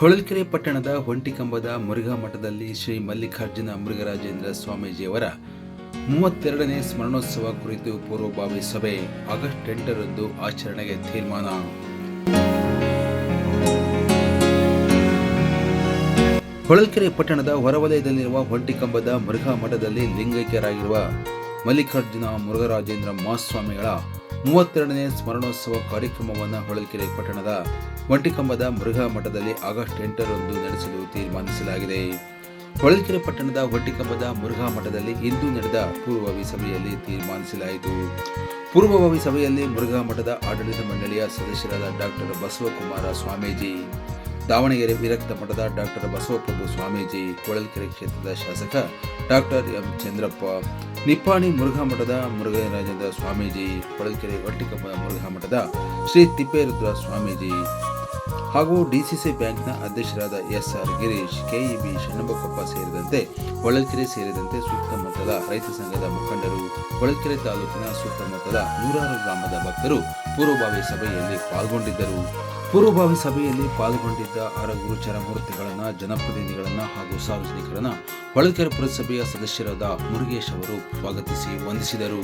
ಹೊಳಲ್ಕೆರೆ ಪಟ್ಟಣದ ಹೊಂಟಿಕಂಬದ ಮುರುಘಾ ಮಠದಲ್ಲಿ ಶ್ರೀ ಮಲ್ಲಿಕಾರ್ಜುನ ಮುರುಘರಾಜೇಂದ್ರ ಸ್ವಾಮೀಜಿಯವರ ಮೂವತ್ತೆರಡನೇ ಸ್ಮರಣೋತ್ಸವ ಕುರಿತು ಪೂರ್ವಭಾವಿ ಸಭೆ ಆಗಸ್ಟ್ ಎಂಟರಂದು ಆಚರಣೆಗೆ ತೀರ್ಮಾನ. ಹೊಳಲ್ಕೆರೆ ಪಟ್ಟಣದ ಹೊರವಲಯದಲ್ಲಿರುವ ಹೊಂಟಿಕಂಬದ ಮುರುಘಾ ಮಠದಲ್ಲಿ ಲಿಂಗೈಕ್ಯರಾಗಿರುವ ಮಲ್ಲಿಕಾರ್ಜುನ ಮುರುಘರಾಜೇಂದ್ರ ಮಹಾಸ್ವಾಮಿಗಳ ಮೂವತ್ತೆರಡನೇ ಸ್ಮರಣೋತ್ಸವ ಕಾರ್ಯಕ್ರಮವನ್ನು ಹೊಳಲ್ಕೆರೆ ಪಟ್ಟಣದ ಒಂಟಿಕಂಬದ ಮೃಗ ಮಠದಲ್ಲಿ ಆಗಸ್ಟ್ ಎಂಟರಂದು ನಡೆಸಲು ತೀರ್ಮಾನಿಸಲಾಗಿದೆ. ಹೊಳಲ್ಕೆರೆ ಪಟ್ಟಣದ ಒಂಟಿಕಂಬದ ಮುರುಘಾ ಮಠದಲ್ಲಿ ಇಂದು ನಡೆದ ಪೂರ್ವಭಾವಿ ಸಭೆಯಲ್ಲಿ ತೀರ್ಮಾನಿಸಲಾಯಿತು. ಪೂರ್ವಭಾವಿ ಸಭೆಯಲ್ಲಿ ಮುರುಘಾ ಮಠದ ಆಡಳಿತ ಮಂಡಳಿಯ ಸದಸ್ಯರಾದ ಡಾಕ್ಟರ್ ಬಸವಕುಮಾರ ಸ್ವಾಮೀಜಿ ದಾವಣಗೆರೆ ವಿರಕ್ತ ಮಠದ ಡಾಕ್ಟರ್ ಬಸವಪ್ರಭು ಸ್ವಾಮೀಜಿ ಕೊಳಲ್ಕೆರೆ ಕ್ಷೇತ್ರದ ಶಾಸಕ ಡಾಕ್ಟರ್ ಎಂ ಚಂದ್ರಪ್ಪ, ನಿಪ್ಪಾಣಿ ಮುರುಘಾ ಮಠದ ಮುರುಘರಾಜೇಂದ್ರ ಸ್ವಾಮೀಜಿ, ಕೊಳಲ್ಕೆರೆ ಹೊಟ್ಟಿಕಂಬದ ಮುರುಘಾ ಮಠದ ಶ್ರೀ ತಿಪ್ಪೇರುದ್ರ ಸ್ವಾಮೀಜಿ ಹಾಗೂ ಡಿಸಿಸಿ ಬ್ಯಾಂಕ್ನ ಅಧ್ಯಕ್ಷರಾದ S R Girish, KEB Shannabakoppa ಸೇರಿದಂತೆ ಹೊಳಲ್ಕೆರೆ ಸೇರಿದಂತೆ ಸುತ್ತಮುತ್ತಲ ರೈತ ಸಂಘದ ಮುಖಂಡರು, ಹೊಳಲ್ಕೆರೆ ತಾಲೂಕಿನ ಸುತ್ತಮುತ್ತಲ ನೂರಾರು ಗ್ರಾಮದ ಭಕ್ತರು ಪೂರ್ವಭಾವಿ ಸಭೆಯಲ್ಲಿ ಪಾಲ್ಗೊಂಡಿದ್ದರು. ಪೂರ್ವಭಾವಿ ಸಭೆಯಲ್ಲಿ ಪಾಲ್ಗೊಂಡಿದ್ದ ಅರಗುರು ಚರಮೂರ್ತಿಗಳನ್ನು ಜನಪ್ರತಿನಿಧಿಗಳನ್ನು ಹಾಗೂ ಸಾರ್ವಜನಿಕರನ್ನು ಹೊಳಲ್ಕೆರೆ ಪುರಸಭೆಯ ಸದಸ್ಯರಾದ ಮುರುಗೇಶ್ ಅವರು ಸ್ವಾಗತಿಸಿ ವಂದಿಸಿದರು.